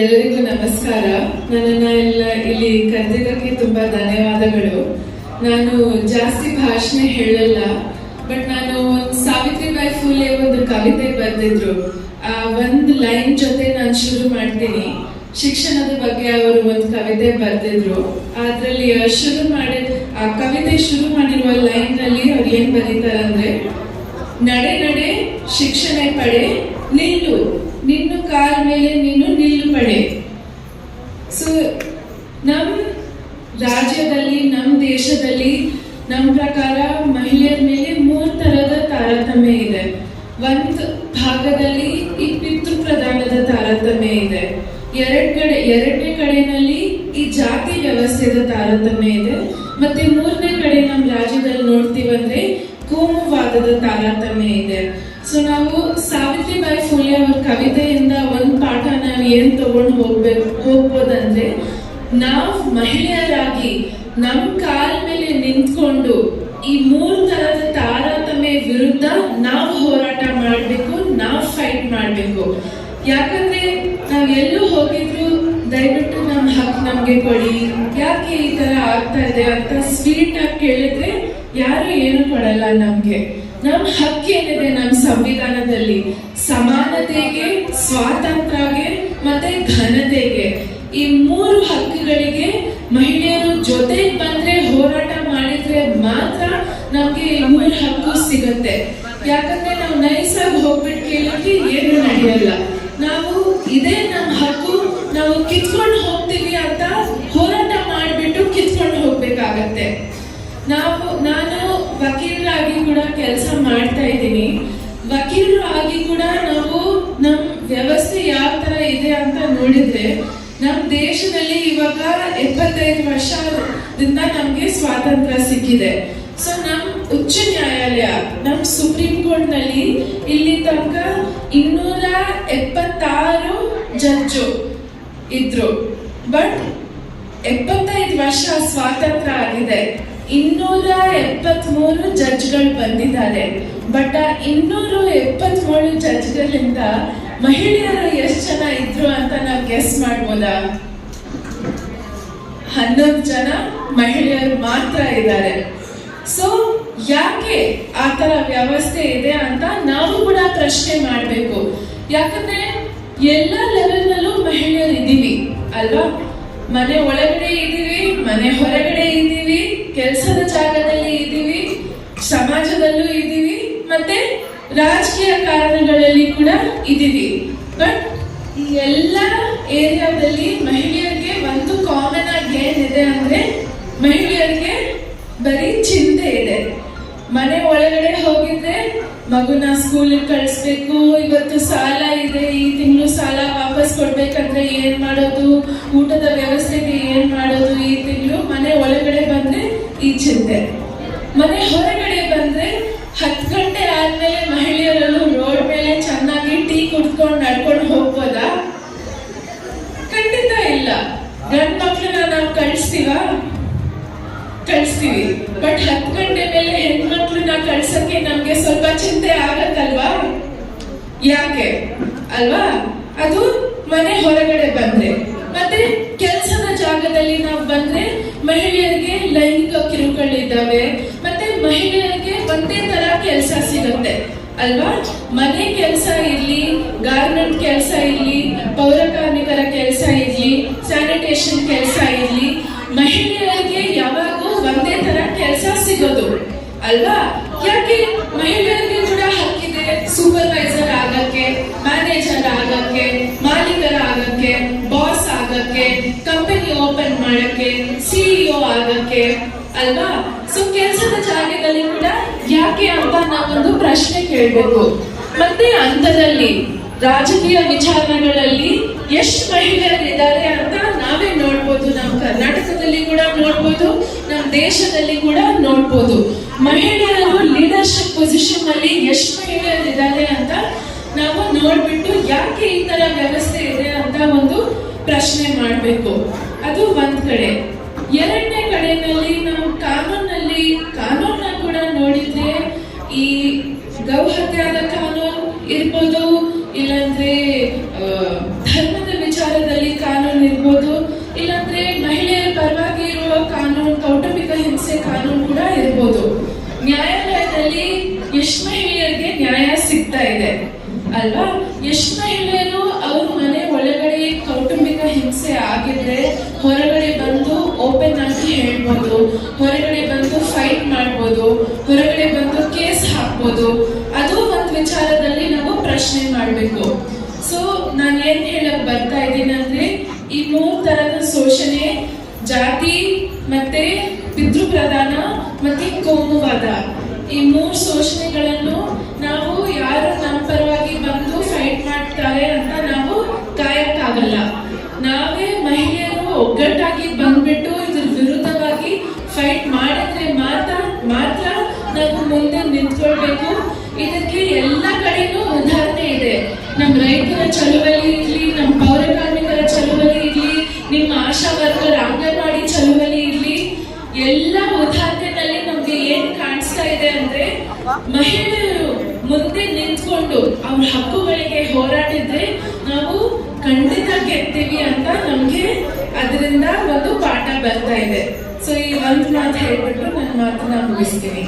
ಎಲ್ಲರಿಗೂ ನಮಸ್ಕಾರ. ನನ್ನನ್ನ ಎಲ್ಲ ಇಲ್ಲಿ ಕರೆದಿದ್ದಕ್ಕೆ ತುಂಬಾ ಧನ್ಯವಾದಗಳು. ನಾನು ಜಾಸ್ತಿ ಭಾಷಣ ಹೇಳಲ್ಲ, ಬಟ್ ನಾನು ಒಂದು ಸಾವಿತ್ರಿಬಾಯಿ ಫೂಲೆ ಒಂದು ಕವಿತೆ ಬರೆದಿದ್ರು. ಆ ಒಂದು ಲೈನ್ ಜೊತೆ ನಾನು ಶುರು ಮಾಡ್ತೀನಿ. ಶಿಕ್ಷಣದ ಬಗ್ಗೆ ಅವರು ಒಂದು ಕವಿತೆ ಬರೆದಿದ್ರು. ಅದರಲ್ಲಿ ಶುರು ಮಾಡಿ, ಆ ಕವಿತೆ ಶುರು ಮಾಡಿರುವ ಲೈನ್ನಲ್ಲಿ ಅವ್ರು ಏನ್ ಬರೀತಾರಂದ್ರೆ, ನಡೆ ನಡೆ, ಶಿಕ್ಷಣ ಪಡೆ ನಿಲ್ಲು ನಿನ್ನ ಕಾಲ ಮೇಲೆ ನೀನು ನಿಲ್ಲು ಪಡೆ ಸೊ ನಮ್ ರಾಜ್ಯದಲ್ಲಿ ನಮ್ಮ ದೇಶದಲ್ಲಿ ನಮ್ಮ ಪ್ರಕಾರ ಮಹಿಳೆಯರ ಮೇಲೆ ಮೂರ್ ಥರದ ತಾರತಮ್ಯ ಇದೆ. ಒಂದ್ ಭಾಗದಲ್ಲಿ ಈ ಪಿತೃ ಪ್ರಧಾನದ ತಾರತಮ್ಯ ಇದೆ. ಎರಡ್ ಕಡೆ, ಎರಡನೇ ಕಡೆನಲ್ಲಿ ಈ ಜಾತಿ ವ್ಯವಸ್ಥೆದ ತಾರತಮ್ಯ ಇದೆ. ಮತ್ತೆ ಮೂರನೇ ಕಡೆ ನಮ್ಮ ರಾಜ್ಯದಲ್ಲಿ ನೋಡ್ತೀವಂದ್ರೆ ಕೋಮುವಾದದ ತಾರತಮ್ಯ ಇದೆ. ಸೊ ನಾವು ಸಾವಿತ್ರಿಬಾಯಿ ಫುಲೆ ಅವ್ರ ಕವಿತೆಯಿಂದ ಒಂದ್ ಪಾಠ ನಾವು ಏನ್ ತಗೊಂಡು ಹೋಗ್ಬೇಕು, ಹೋಗ್ಬೋದಂದ್ರೆ ನಾವು ಮಹಿಳೆಯರಾಗಿ ನಮ್ ಕಾಲ್ ಮೇಲೆ ನಿಂತ್ಕೊಂಡು ಈ ಮೂರ್ ತರದ ತಾರತಮ್ಯ ವಿರುದ್ಧ ನಾವು ಹೋರಾಟ ಮಾಡ್ಬೇಕು, ನಾವು ಫೈಟ್ ಮಾಡ್ಬೇಕು. ಯಾಕಂದ್ರೆ ನಾವ್ ಎಲ್ಲೂ ಹೋಗಿದ್ರು, ದಯವಿಟ್ಟು ನಮ್ ಹಕ್ ನಮ್ಗೆ ಕೊಡಿ. ಯಾಕೆ ಈ ತರ ಆಗ್ತಾ ಇದೆ ಅಂತ ಸ್ವೀಟ್ ಆಗಿ ಕೇಳಿದ್ರೆ ಯಾರು ಏನು ಕೊಡಲ್ಲ ನಮ್ಗೆ. ನಮ್ ಹಕ್ಕು ಏನಿದೆ ನಮ್ ಸಂವಿಧಾನದಲ್ಲಿ? ಸಮಾನತೆಗೆ, ಸ್ವಾತಂತ್ರ್ಯಗೆ ಮತ್ತೆ ಘನತೆಗೆ. ಈ ಮೂರು ಹಕ್ಕುಗಳಿಗೆ ಮಹಿಳೆಯರು ಜೊತೆ ಬಂದ್ರೆ ಹೋರಾಟ ಮಾಡಿದ್ರೆ ಮಾತ್ರ ನಮ್ಗೆ ಈ ಮೂರು ಹಕ್ಕು ಸಿಗುತ್ತೆ. ಯಾಕಂದ್ರೆ ನಾವು ನೈಸಾಗಿ ಹೋಗ್ಬಿಟ್ಟು ಕೇಳಿದ್ರೆ ಏನು ನಡೆಯಲ್ಲ. ನಾವು ಇದೇ ನಮ್ಮ ಹಕ್ಕು, ನಾವು ಕಿತ್ಕೊಂಡು ಹೋಗ್ತೀವಿ ಅಂತ ಹೋರಾಟ ಕೆಲಸ ಮಾಡ್ತಾ ಇದ್ದೀನಿ. ವಕೀಲರು ಆಗಿ ಕೂಡ ನಾವು ನಮ್ಮ ವ್ಯವಸ್ಥೆ ಯಾವ ತರ ಇದೆ ಅಂತ ನೋಡಿದ್ರೆ ನಮ್ಮ ದೇಶದಲ್ಲಿ ಇವಾಗ ಎಪ್ಪತ್ತೈದು ವರ್ಷದಿಂದ ನಮ್ಗೆ ಸ್ವಾತಂತ್ರ್ಯ ಸಿಕ್ಕಿದೆ. ಸೊ ನಮ್ ಉಚ್ಚ ನ್ಯಾಯಾಲಯ, ನಮ್ ಸುಪ್ರೀಂ ಕೋರ್ಟ್ನಲ್ಲಿ ಇಲ್ಲಿ ತನಕ ಇನ್ನೂರ ಎಪ್ಪತ್ತಾರು ಜಡ್ಜು ಇದ್ರು. ಬಟ್ ಎಪ್ಪತ್ತೈದು ವರ್ಷ ಸ್ವಾತಂತ್ರ್ಯ ಆಗಿದೆ. ಇನ್ನೂರ ಎಪ್ಪತ್ಮೂರು ಜಡ್ಜ್ಗಳು ಬಂದಿದ್ದಾರೆ. ಬಟ್ ಆ ಇನ್ನೂರ ಎಪ್ಪತ್ಮೂರು ಜಡ್ಜ್ಗಳಿಂದ ಮಹಿಳೆಯರು ಎಷ್ಟು ಜನ ಇದ್ರು ಅಂತ ನಾವು ಗೆಸ್ ಮಾಡ್ಬೋದಾ? ಹನ್ನೊಂದು ಜನ ಮಹಿಳೆಯರು ಮಾತ್ರ ಇದ್ದಾರೆ. ಸೊ ಯಾಕೆ ಆ ಥರ ವ್ಯವಸ್ಥೆ ಇದೆ ಅಂತ ನಾವು ಕೂಡ ಪ್ರಶ್ನೆ ಮಾಡಬೇಕು. ಯಾಕಂದ್ರೆ ಎಲ್ಲ ಲೆವೆಲ್ನಲ್ಲೂ ಮಹಿಳೆಯರು ಇದ್ದೀವಿ ಅಲ್ವಾ? ಮನೆ ಒಳಗಡೆ ಇದ್ದೀವಿ ಮನೆ ಹೊರಗಡೆ ಇದ್ದೀವಿ, ಕೆಲಸದ ಜಾಗದಲ್ಲಿ ಇದ್ದೀವಿ, ಸಮಾಜದಲ್ಲೂ ಇದ್ದೀವಿ, ಮತ್ತೆ ರಾಜಕೀಯ ಕಾರಣಗಳಲ್ಲಿ ಕೂಡ ಇದ್ದೀವಿ. ಬಟ್ ಈ ಎಲ್ಲ ಏರಿಯಾದಲ್ಲಿ ಮಹಿಳೆಯರಿಗೆ ಒಂದು ಕಾಮನ್ ಆಗಿ ಏನಿದೆ ಅಂದ್ರೆ ಮಹಿಳೆಯರಿಗೆ ಬರೀ ಚಿಂತೆ ಇದೆ. ಮನೆ ಒಳಗಡೆ ಹೋಗಿದ್ರೆ ಮಗುನ ಸ್ಕೂಲಿಗೆ ಕಳಿಸ್ಬೇಕು, ಇವತ್ತು ಸಾಲ ಇದೆ, ಈ ತಿಂಗಳು ಸಾಲ ವಾಪಸ್ ಕೊಡ್ಬೇಕಂದ್ರೆ ಏನ್ ಮಾಡೋದು? ಊಟದ ಚಿಂತೆ. ಮನೆ ಹೊರಗಡೆ ಬಂದ್ರೆ ಹತ್ತು ಗಂಟೆ ಆದ್ಮೇಲೆ ಮಹಿಳೆಯರಲ್ಲೂ ರೋಡ್ ಮೇಲೆ ಚೆನ್ನಾಗಿ ಟೀ ಕುಡ್ಕೊಂಡು ನಡ್ಕೊಂಡು ಹೋಗ್ಬೋದಾ? ಖಂಡಿತ ಇಲ್ಲ. ಗಂಡ್ ಮಕ್ಳನ್ನ ನಾವು ಕಳಿಸ್ತೀವ? ಕಳಿಸ್ತೀವಿ. ಬಟ್ ಹತ್ತು ಗಂಟೆ ಮೇಲೆ ಹೆಣ್ಮಕ್ಳನ್ನ ಕಳ್ಸಕ್ಕೆ ನಮ್ಗೆ ಸ್ವಲ್ಪ ಚಿಂತೆ ಆಗತ್ತಲ್ವಾ? ಯಾಕೆ? ಅಲ್ವಾ? ಅದು ಮನೆ ಹೊರಗಡೆ ಬಂದ್ರೆ. ಮತ್ತೆ ಕೆಲಸದ ಜಾಗದಲ್ಲಿ ನಾವು ಬಂದ್ರೆ ಮಹಿಳೆಯರಿಗೆ ಲೈಂಗಿಕ ಕಿರುಕುಗಳಿದ್ದಾವೆ ಮತ್ತೆ ಮಹಿಳೆಯರಿಗೆ ಒಂದೇ ತರ ಕೆಲಸ ಸಿಗುತ್ತೆ. ಅಲ್ವಾ? ಮನೆ ಕೆಲಸ ಇರ್ಲಿ, ಗಾರ್ಮೆಂಟ್ ಕೆಲಸ ಇರ್ಲಿ ಪೌರ ಕಾರ್ಮಿಕರ ಕೆಲಸ ಇರ್ಲಿ, ಸ್ಯಾನಿಟೇಷನ್ ಕೆಲಸ ಇರ್ಲಿ, ಮಹಿಳೆಯರಿಗೆ ಯಾವಾಗೂ ಒಂದೇ ತರ ಕೆಲಸ ಸಿಗೋದು. ಅಲ್ವಾ? ಯಾಕೆ ಮಹಿಳೆಯರಿಗೆ ಆಗಕ್ಕೆ ಅಲ್ವಾ? ಸೊ ಕೆಲಸದ ಜಾಗದಲ್ಲಿ ಕೂಡ ಯಾಕೆ ಅಂತ ನಾವೊಂದು ಪ್ರಶ್ನೆ ಕೇಳಬೇಕು. ಮತ್ತೆ ಅಂತದಲ್ಲಿ ರಾಜಕೀಯ ವಿಚಾರಗಳಲ್ಲಿ ಎಷ್ಟು ಮಹಿಳೆಯರಿದ್ದಾರೆ ಅಂತ ನಾವೇ ನೋಡ್ಬೋದು. ನಮ್ಮ ಕರ್ನಾಟಕದಲ್ಲಿ ಕೂಡ ನೋಡ್ಬೋದು ನಮ್ಮ ದೇಶದಲ್ಲಿ ಕೂಡ ನೋಡ್ಬೋದು. ಮಹಿಳೆಯರು ಲೀಡರ್ಶಿಪ್ ಪೊಸಿಷನ್ ಅಲ್ಲಿ ಎಷ್ಟು ಮಹಿಳೆಯರಿದ್ದಾರೆ ಅಂತ ನಾವು ನೋಡ್ಬಿಟ್ಟು ಯಾಕೆ ಈ ತರ ವ್ಯವಸ್ಥೆ ಇದೆ ಅಂತ ಒಂದು ಪ್ರಶ್ನೆ ಮಾಡಬೇಕು. ಅದು ಒಂದ್ ಕಡೆ. ಎರಡನೇ ಕಡೆಯಲ್ಲಿ ನಾವು ಕಾನೂನಲ್ಲಿ ಕಾನೂನ ಕೂಡ ನೋಡಿದ್ರೆ ಈ ಗೌಹತ್ಯಾದ ಕಾನೂನು ಇರ್ಬೋದು, ಇಲ್ಲಾಂದ್ರೆ ಧರ್ಮದ ವಿಚಾರದಲ್ಲಿ ಕಾನೂನು ಇರ್ಬೋದು, ಇಲ್ಲಾಂದ್ರೆ ಮಹಿಳೆಯರ ಪರವಾಗಿ ಇರುವ ಕಾನೂನು, ಕೌಟುಂಬಿಕ ಹಿಂಸೆ ಕಾನೂನು ಕೂಡ ಇರ್ಬೋದು. ನ್ಯಾಯಾಲಯದಲ್ಲಿ ಎಷ್ಟು ಮಹಿಳೆಯರಿಗೆ ನ್ಯಾಯ ಸಿಗ್ತಾ ಇದೆ, ಅಲ್ವಾ? ಎಷ್ಟು ಮಹಿಳೆಯರು ಅವ್ರ ಮನೆ ಒಳಗಡೆ ಕೌಟುಂಬಿಕ ಹಿಂಸೆ ಆಗಿದ್ರೆ, ಹೊರಗಡೆ ಹೇಳ್ಬೋದು ಹೊರಗಡೆ ಬಂದು ಫೈಟ್ ಮಾಡ್ಬೋದು, ಹೊರಗಡೆ ಬಂದು ಕೇಸ್ ಹಾಕ್ಬೋದು, ಅದು ಒಂದು ವಿಚಾರದಲ್ಲಿ ನಾವು ಪ್ರಶ್ನೆ ಮಾಡಬೇಕು. ಸೊ ನಾನು ಏನ್ ಹೇಳಕ್ ಬರ್ತಾ ಇದ್ದೀನಿ ಅಂದ್ರೆ, ಈ ಮೂರ್ ತರದ ಶೋಷಣೆ, ಜಾತಿ ಮತ್ತೆ ಪಿತೃ ಪ್ರಧಾನ ಮತ್ತೆ ಕೋಮುವಾದ ಈ ಮೂರ್ ಶೋಷಣೆಗಳನ್ನು ನಾವು ಯಾರು ನಮ್ಮ ಪರವಾಗಿ ಬಂದು ಫೈಟ್ ಮಾಡ್ತಾರೆ ಅಂತ ನಾವು ಕಾಯಕ್ಕಾಗಲ್ಲ. ನಾವೇ ಮಹಿಳೆಯರು ವಿರುದ್ಧವಾಗಿ ಫೈಟ್ ಮಾಡಿದ್ರೆ ಮಾತ್ರ ಮಾತ್ರ ನಾವು ಮುಂದೆ ನಿಂತ್ಕೊಳ್ಬೇಕು. ಇದಕ್ಕೆ ಎಲ್ಲ ಕಡೆಯೂ ಉದಾಹರಣೆ ಇದೆ. ನಮ್ಮ ರೈತರ ಚಳುವಳಿ ಇರಲಿ ನಮ್ಮ ಪೌರ ಕಾರ್ಮಿಕರ ಚಳುವಳಿ ಇರಲಿ, ನಿಮ್ಮ ಆಶಾ ವರ್ಕರ್ ಅಂಗನವಾಡಿ ಚಳುವಳಿ ಇರಲಿ, ಎಲ್ಲ ಉದಾಹರಣೆನಲ್ಲಿ ನಮ್ಗೆ ಏನ್ ಕಾಣಿಸ್ತಾ ಇದೆ ಅಂದ್ರೆ ಮಹಿಳೆಯರು ಮುಂದೆ ನಿಂತ್ಕೊಂಡು ಅವ್ರ ಹಕ್ಕುಗಳಿಗೆ ಹೋರಾಡಿದ್ರೆ ನಾವು ಖಂಡಿತ ಗೆದ್ದೀವಿ ಅಂತ ನಮ್ಗೆ ಅದರಿಂದ ಒಂದು ಪಾಠ ಬರ್ತಾ ಇದೆ. ಸೊ ಈ ಒಂದು ಮಾತು ಹೇಳ್ಬಿಟ್ಟು ನನ್ನ ಮಾತನ್ನ ಮುಗಿಸ್ತೀನಿ